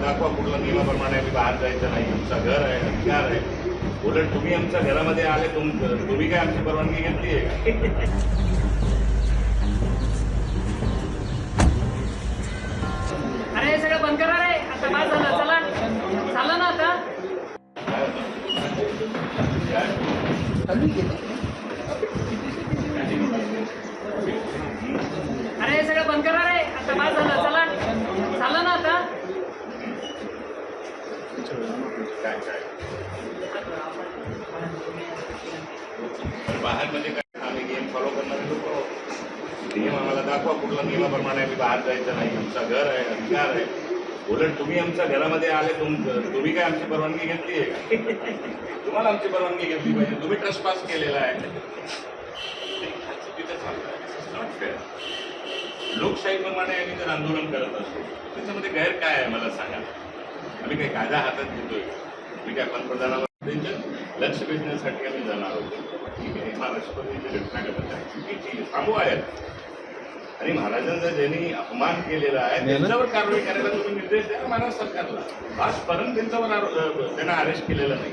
दाखवा कुठला नियमाप्रमाणे आम्ही बाहेर जायचं नाही. आमचं घर आहे अधिकार आहे. उलट तुम्ही आमच्या घरामध्ये आले तुम तुम्ही काय आमची परवानगी घेतली आहे? अरे हे सगळं बंद करा रे. आता काय झालं चला. झालं ना आता अरे हे सगळं बंद करा रे आता काय झालं चला झालं ना आता करायचं काय बाहेरमध्ये काय आम्ही नियम फॉलो करणारे लोक नियम आम्हाला दाखवा कुठला नियमाप्रमाणे आम्ही बाहेर जायचं नाही. आमचं घर आहे अधिकार आहे. उलट तुम्ही आमच्या घरामध्ये आले तुम तुम्ही काय आमची परवानगी घेतली आहे का? तुम्हाला आमची परवानगी घेतली पाहिजे. तुम्ही ट्रस्ट पास केलेला आहे. लोकशाहीप्रमाणे आम्ही जर आंदोलन करत असतो त्याच्यामध्ये गैर काय आहे मला सांगा. आम्ही काही कायदा हातात घेतोय. मी काय पंतप्रधानावर त्यांच्या लक्ष वेधण्यासाठी आम्ही जाणार आहोत. ठीक आहे महाराष्ट्रामध्ये घटना घडत आहे. चुकीची आहे. थांबवा आहे आणि महाराजांचा ज्यांनी अपमान केलेला आहे त्यांच्यावर कारवाई करायला तुम्ही निर्देश द्या ना महाराष्ट्र सरकारला आजपर्यंत त्यांच्यावर त्यांना अरेस्ट केलेलं नाही.